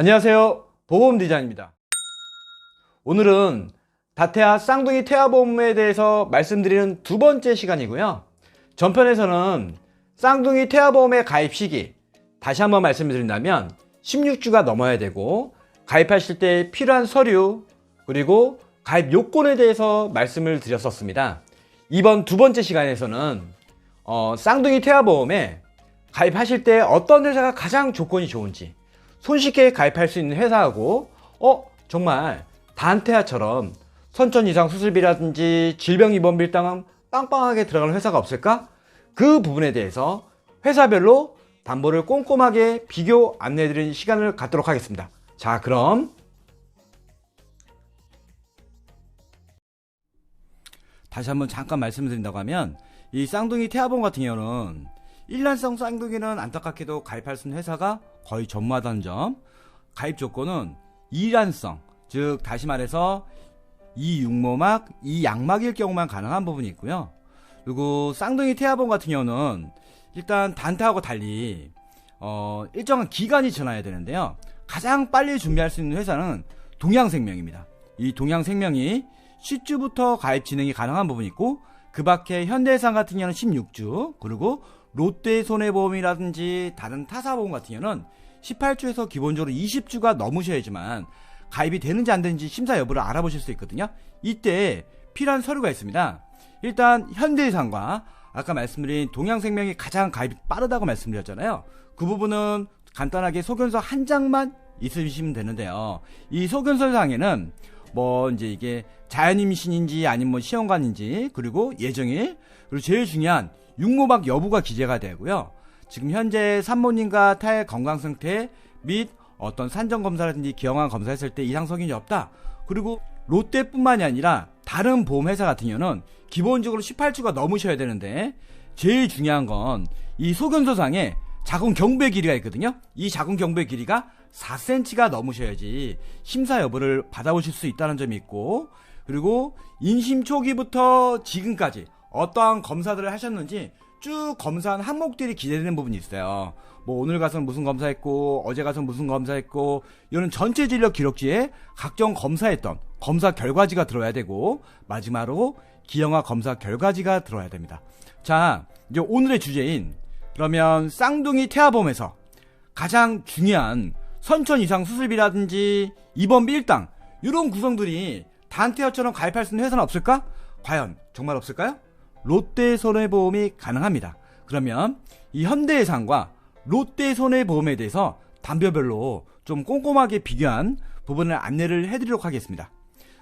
안녕하세요. 보험 디자인입니다. 오늘은 다태아 쌍둥이 태아보험에 대해서 말씀드리는 두 번째 시간이고요. 전편에서는 쌍둥이 태아보험의 가입 시기 다시 한번 말씀드린다면 16주가 넘어야 되고 가입하실 때 필요한 서류 그리고 가입 요건에 대해서 말씀을 드렸었습니다. 이번 두 번째 시간에서는 어, 쌍둥이 태아보험에 가입하실 때 어떤 회사가 가장 조건이 좋은지 손쉽게 가입할 수 있는 회사하고 어 정말 단태아처럼 선천 이상 수술비라든지 질병 입원 빌당은 빵빵하게 들어가는 회사가 없을까? 그 부분에 대해서 회사별로 담보를 꼼꼼하게 비교 안내해드리는 시간을 갖도록 하겠습니다. 자 그럼 다시 한번 잠깐 말씀드린다고 하면 이 쌍둥이 태아보험 같은 경우는 일란성 쌍둥이는 안타깝게도 가입할 수 있는 회사가 거의 전무하다는 점. 가입 조건은 이란성. 즉 다시 말해서 이 육모막 이 양막일 경우만 가능한 부분이 있고요. 그리고 쌍둥이 태아보험 같은 경우는 일단 단타하고 달리 어, 일정한 기간이 지나야 되는데요. 가장 빨리 준비할 수 있는 회사는 동양생명입니다. 이 동양생명이 10주부터 가입 진행이 가능한 부분이 있고 그 밖에 현대해상 같은 경우는 16주 그리고 롯데손해보험이라든지 다른 타사보험 같은 경우는 18주에서 기본적으로 20주가 넘으셔야지만 가입이 되는지 안 되는지 심사 여부를 알아보실 수 있거든요. 이때 필요한 서류가 있습니다. 일단 현대해상과 아까 말씀드린 동양생명이 가장 가입이 빠르다고 말씀드렸잖아요. 그 부분은 간단하게 소견서 한 장만 있으시면 되는데요. 이 소견서상에는 뭐 이제 이게 자연임신인지 아니면 뭐 시험관인지 그리고 예정일 그리고 제일 중요한 육모박 여부가 기재가 되고요. 지금 현재 산모님과 타의 건강 상태 및 어떤 산정 검사라든지 기형암 검사했을 때 이상 성인이 없다. 그리고 롯데뿐만이 아니라 다른 보험 회사 같은 경우는 기본적으로 18주가 넘으셔야 되는데 제일 중요한 건 이 소견서상에 자궁 경부의 길이가 있거든요. 이 자궁 경부의 길이가 4cm가 넘으셔야지 심사 여부를 받아보실 수 있다는 점이 있고 그리고 임신 초기부터 지금까지 어떠한 검사들을 하셨는지 쭉 검사한 항목들이 기재되는 부분이 있어요. 뭐 오늘 가서 무슨 검사했고 어제 가서 무슨 검사했고 이런 전체 진료 기록지에 각종 검사했던 검사 결과지가 들어야 되고 마지막으로 기형아 검사 결과지가 들어야 됩니다. 자 이제 오늘의 주제인 그러면 쌍둥이 태아보험에서 가장 중요한 선천 이상 수술비라든지 입원비 일당 이런 구성들이 단태아처럼 가입할 수 있는 회사는 없을까? 과연 정말 없을까요? 롯데손해보험이 가능합니다. 그러면 이 현대해상과 롯데손해보험에 대해서 담벼별로 좀 꼼꼼하게 비교한 부분을 안내를 해드리도록 하겠습니다.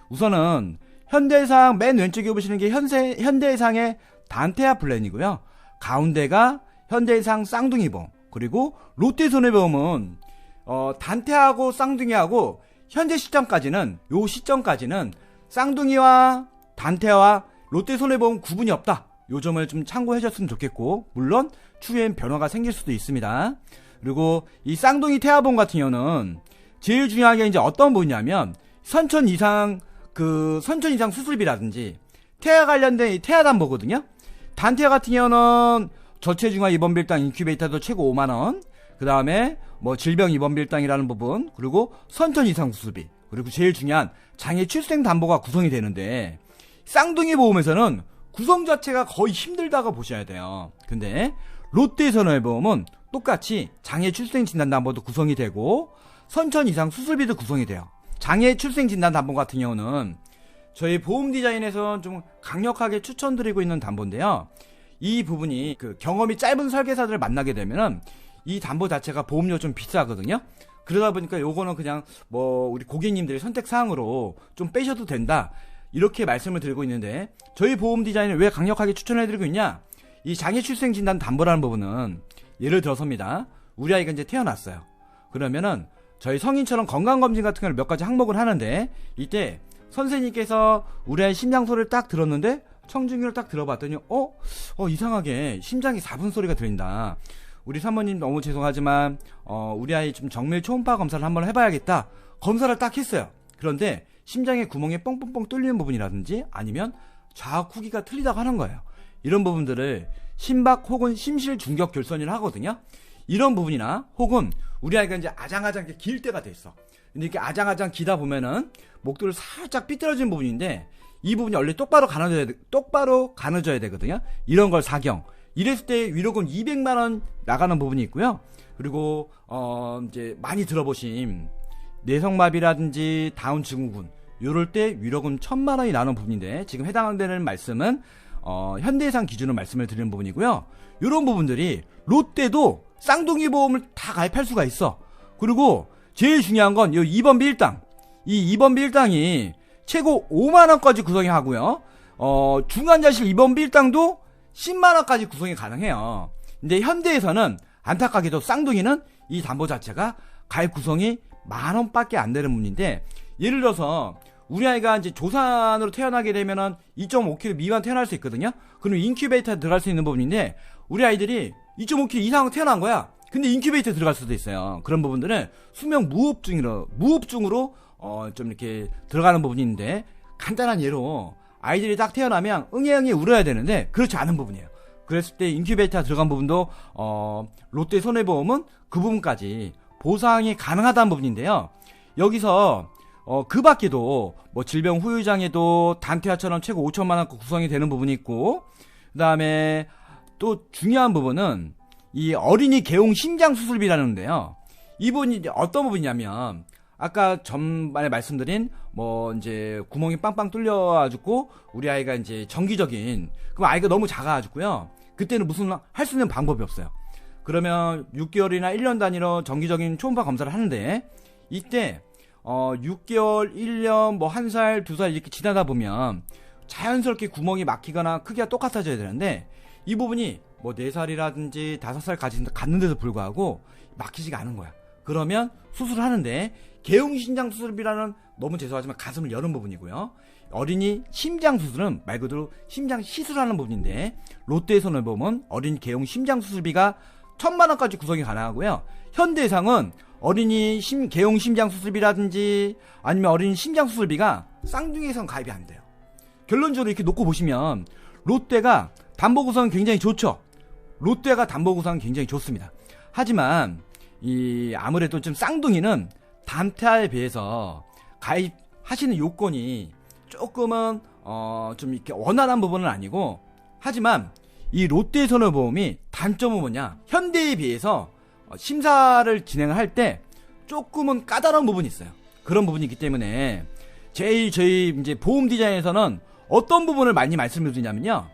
우선은 현대해상 맨 왼쪽에 보시는 게 현세, 현대해상의 단태아 플랜이고요. 가운데가 현대해상 쌍둥이보험 그리고 롯데손해보험은 어, 단태하고 쌍둥이하고 현재 시점까지는 요 시점까지는 쌍둥이와 단태와 롯데 손해보험 구분이 없다. 요 점을 좀 참고해 줬으면 좋겠고 물론 추후엔 변화가 생길 수도 있습니다. 그리고 이 쌍둥이 태아보험 같은 경우는 제일 중요한 게 이제 어떤 부분이냐면 선천 이상 그 선천 이상 수술비라든지 태아 관련된 이 태아 담보거든요. 단태아 같은 경우는 저체중아 입원 빌당 인큐베이터도 최고 5만 원. 그 다음에 뭐 질병 입원 빌당이라는 부분 그리고 선천 이상 수술비 그리고 제일 중요한 장애 출생 담보가 구성이 되는데 쌍둥이 보험에서는 구성 자체가 거의 힘들다고 보셔야 돼요. 근데 롯데선호보험은 똑같이 장애 출생 진단 담보도 구성이 되고 선천 이상 수술비도 구성이 돼요. 장애 출생 진단 담보 같은 경우는 저희 보험 디자인에서는 좀 강력하게 추천드리고 있는 담보인데요. 이 부분이 그 경험이 짧은 설계사들을 만나게 되면은 이 담보 자체가 보험료 좀 비싸거든요. 그러다 보니까 요거는 그냥 뭐 우리 고객님들의 선택 사항으로 좀 빼셔도 된다. 이렇게 말씀을 드리고 있는데 저희 보험 디자인을 왜 강력하게 추천해 드리고 있냐? 이 장애 출생 진단 담보라는 부분은 예를 들어서입니다. 우리 아이가 이제 태어났어요. 그러면은 저희 성인처럼 건강 검진 같은 걸몇 가지 항목을 하는데 이때 선생님께서 우리 아이 심장 소리를 딱 들었는데 청중기를 딱 들어봤더니 어? 어 이상하게 심장이 4분 소리가 들린다. 우리 사모님 너무 죄송하지만 어, 우리 아이 좀 정밀 초음파 검사를 한번 해봐야겠다. 검사를 딱 했어요. 그런데 심장의 구멍이 뻥뻥뻥 뚫리는 부분이라든지 아니면 좌우 후기가 틀리다고 하는 거예요. 이런 부분들을 심박 혹은 심실 중격 결선이라 하거든요. 이런 부분이나 혹은 우리 아이가 이제 아장아장 길 때가 됐어. 근데 이렇게 아장아장 기다 보면은 목도를 살짝 삐뚤어진 부분인데 이 부분이 원래 똑바로 가눠져야 돼, 똑바로 가눠져야 되거든요. 이런 걸 사경. 이랬을 때 위로금 200만 원 나가는 부분이 있고요. 그리고 어 이제 많이 들어보신 내성마비라든지 다운 증후군 요럴 때 위로금 1000만 원이 나오는 부분인데 지금 해당되는 말씀은 어 현대해상 기준으로 말씀을 드리는 부분이고요. 요런 부분들이 롯데도 쌍둥이 보험을 다 가입할 수가 있어. 그리고 제일 중요한 건 이 2번 빌당. 이 2번 빌당이 최고 5만 원까지 구성이 하고요. 어 중환자실 2번 빌당도 10만 원까지 구성이 가능해요. 근데 현대에서는 안타깝게도 쌍둥이는 이 담보 자체가 가입 구성이 만 원밖에 안 되는 부분인데 예를 들어서 우리 아이가 이제 조산으로 태어나게 되면은 2.5kg 미만 태어날 수 있거든요. 그럼 인큐베이터에 들어갈 수 있는 부분인데 우리 아이들이 2.5kg 이상 태어난 거야. 근데 인큐베이터에 들어갈 수도 있어요. 그런 부분들은 수명 무호흡증으로 무호흡증으로 어 좀 이렇게 들어가는 부분이 있는데 간단한 예로 아이들이 딱 태어나면 응애응애 울어야 되는데 그렇지 않은 부분이에요. 그랬을 때 인큐베이터 들어간 부분도 어 롯데 손해보험은 그 부분까지 보상이 가능하다는 부분인데요. 여기서 어, 그 밖에도 뭐 질병 후유장애도 단태아처럼 최고 5천만 원 구성이 되는 부분이 있고 그 다음에 또 중요한 부분은 이 어린이 개용 심장 수술비라는데요. 이 부분이 어떤 부분이냐면 아까 전반에 말씀드린 뭐 이제 구멍이 빵빵 뚫려가지고 우리 아이가 이제 정기적인 그럼 아이가 너무 작아가지고요. 그때는 무슨 할 수 있는 방법이 없어요. 그러면 6개월이나 1년 단위로 정기적인 초음파 검사를 하는데 이때 어 6개월, 1년, 뭐 한 살, 두 살 이렇게 지나다 보면 자연스럽게 구멍이 막히거나 크기가 똑같아져야 되는데 이 부분이 뭐 4살이라든지 5살까지 갔는데도 불구하고 막히지가 않은 거야. 그러면 수술을 하는데 개용신장 수술비라는 너무 죄송하지만 가슴을 여는 부분이고요. 어린이 심장 수술은 말 그대로 심장 시술하는 부분인데 롯데에서는 보면 어린이 개용 심장 수술비가 천만 원까지 구성이 가능하고요. 현대상은 어린이 심, 개용 심장 수술비라든지 아니면 어린이 심장 수술비가 쌍둥이에선 가입이 안 돼요. 결론적으로 이렇게 놓고 보시면 롯데가 담보 구성은 굉장히 좋죠. 롯데가 담보 구성은 굉장히 좋습니다. 하지만 이 아무래도 좀 쌍둥이는 단타에 비해서 가입하시는 요건이 조금은 어 좀 이렇게 원활한 부분은 아니고 하지만 이 롯데손해보험이 단점은 뭐냐 현대에 비해서 어, 심사를 진행을 할때 조금은 까다로운 부분이 있어요 그런 부분이 있기 때문에 제일 저희 이제 보험 디자인에서는 어떤 부분을 많이 말씀을 드리냐면요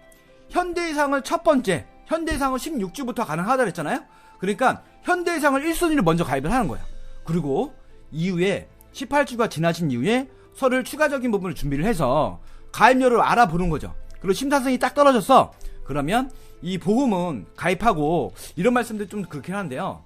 현대상을 첫 번째 현대상은 16주부터 가능하다 그랬잖아요 그러니까 현대상을 1순위로 먼저 가입을 하는 거예요 그리고 이후에 18주가 지나신 이후에 서를 추가적인 부분을 준비를 해서 가입료를 알아보는 거죠. 그리고 심사성이 딱 떨어졌어. 그러면 이 보험은 가입하고 이런 말씀들 좀 그렇긴 한데요.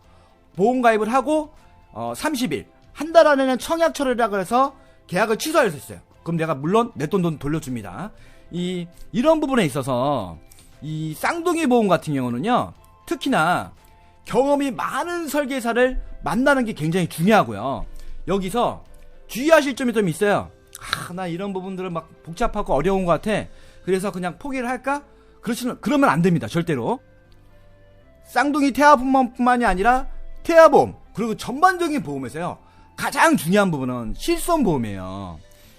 보험 가입을 하고 어 30일 한 달 안에는 청약 처리라 그래서 계약을 취소할 수 있어요. 그럼 내가 물론 내 돈 돈 돌려줍니다. 이 이런 부분에 있어서 이 쌍둥이 보험 같은 경우는요. 특히나 경험이 많은 설계사를 만나는 게 굉장히 중요하고요. 여기서 주의하실 점이 좀 있어요. 아, 나 이런 부분들은 막 복잡하고 어려운 것 같아. 그래서 그냥 포기를 할까? 그렇지는, 그러면 안 됩니다. 절대로. 쌍둥이 태아보험뿐만이 아니라 태아보험, 그리고 전반적인 보험에서요. 가장 중요한 부분은 실손 보험이에요.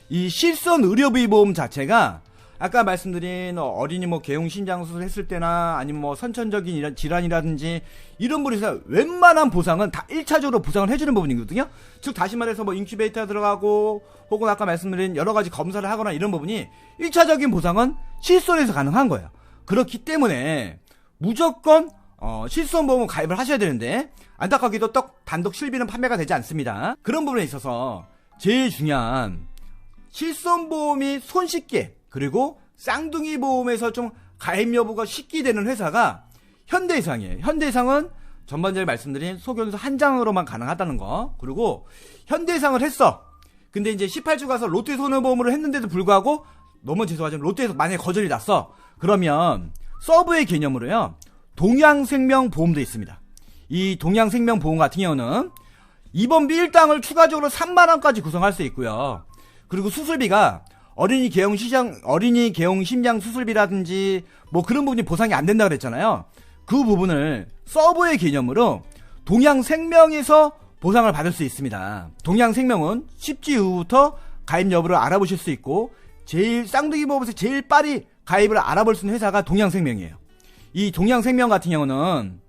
이 실손 의료비 보험 자체가 아까 말씀드린 어린이 뭐 개용 신장 수술 했을 때나 아니면 뭐 선천적인 질환이라든지 이런 부분에서 웬만한 보상은 다 1차적으로 보상을 해주는 부분이거든요. 즉 다시 말해서 뭐 인큐베이터 들어가고 혹은 아까 말씀드린 여러 가지 검사를 하거나 이런 부분이 1차적인 보상은 실손에서 가능한 거예요. 그렇기 때문에 무조건 어, 실손보험을 가입을 하셔야 되는데 안타깝게도 떡 단독 실비는 판매가 되지 않습니다. 그런 부분에 있어서 제일 중요한 실손보험이 손쉽게 그리고 쌍둥이 보험에서 좀 가입 여부가 쉽게 되는 회사가 현대이상이에요. 현대이상은 전반적으로 말씀드린 소견서 한 장으로만 가능하다는 거. 그리고 현대이상을 했어. 근데 이제 18주 가서 롯데 손해보험으로 했는데도 불구하고 너무 죄송하지만 롯데에서 만약에 거절이 났어. 그러면 서브의 개념으로요. 동양생명 보험도 있습니다. 이 동양생명 보험 같은 경우는 이번 비일당을 추가적으로 3만 원까지 구성할 수 있고요. 그리고 수술비가 어린이 개용 시장 어린이 개용 심장 수술비라든지 뭐 그런 부분이 보상이 안 된다 그랬잖아요. 그 부분을 서브의 개념으로 동양생명에서 보상을 받을 수 있습니다. 동양생명은 10주 이후부터 가입 여부를 알아보실 수 있고 제일 쌍둥이 보험에서 제일 빨리 가입을 알아볼 수 있는 회사가 동양생명이에요. 이 동양생명 같은 경우는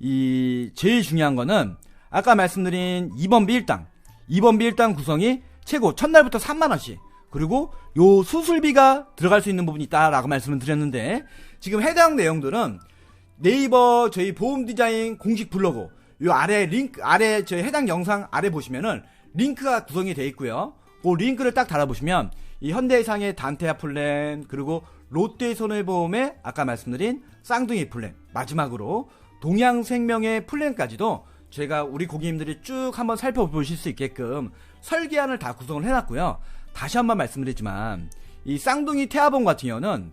이 제일 중요한 거는 아까 말씀드린 2번비 일당 2번비 일당 구성이 최고 첫날부터 3만 원씩 그리고 요 수술비가 들어갈 수 있는 부분이 있다라고 말씀을 드렸는데 지금 해당 내용들은 네이버 저희 보험 디자인 공식 블로그 요 아래 링크 아래 저희 해당 영상 아래 보시면은 링크가 구성이 되어 있고요. 그 링크를 딱 달아보시면 이 현대해상의 단테아 플랜 그리고 롯데 손해보험의 아까 말씀드린 쌍둥이 플랜 마지막으로 동양생명의 플랜까지도 제가 우리 고객님들이 쭉 한번 살펴보실 수 있게끔 설계안을 다 구성을 해놨고요. 다시 한번 말씀드리지만 이 쌍둥이 태아보험 같은 경우는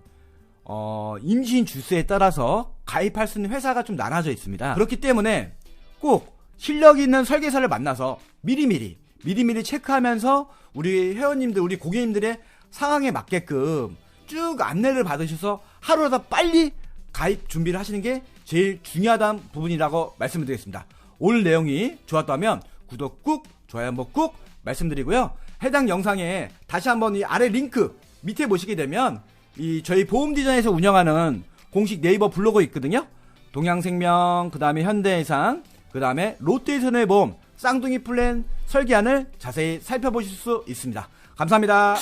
어, 임신 주수에 따라서 가입할 수 있는 회사가 좀 나눠져 있습니다. 그렇기 때문에 꼭 실력 있는 설계사를 만나서 미리미리 미리미리 체크하면서 우리 회원님들 우리 고객님들의 상황에 맞게끔 쭉 안내를 받으셔서 하루라도 빨리 가입 준비를 하시는 게 제일 중요하다는 부분이라고 말씀을 드리겠습니다. 오늘 내용이 좋았다면 구독 꾹 좋아요 한번 꾹 말씀드리고요. 해당 영상에 다시 한번 이 아래 링크 밑에 보시게 되면 이 저희 보험 디자인에서 운영하는 공식 네이버 블로그 있거든요. 동양생명, 그 다음에 현대해상, 그 다음에 롯데손해보험 쌍둥이 플랜 설계안을 자세히 살펴보실 수 있습니다. 감사합니다.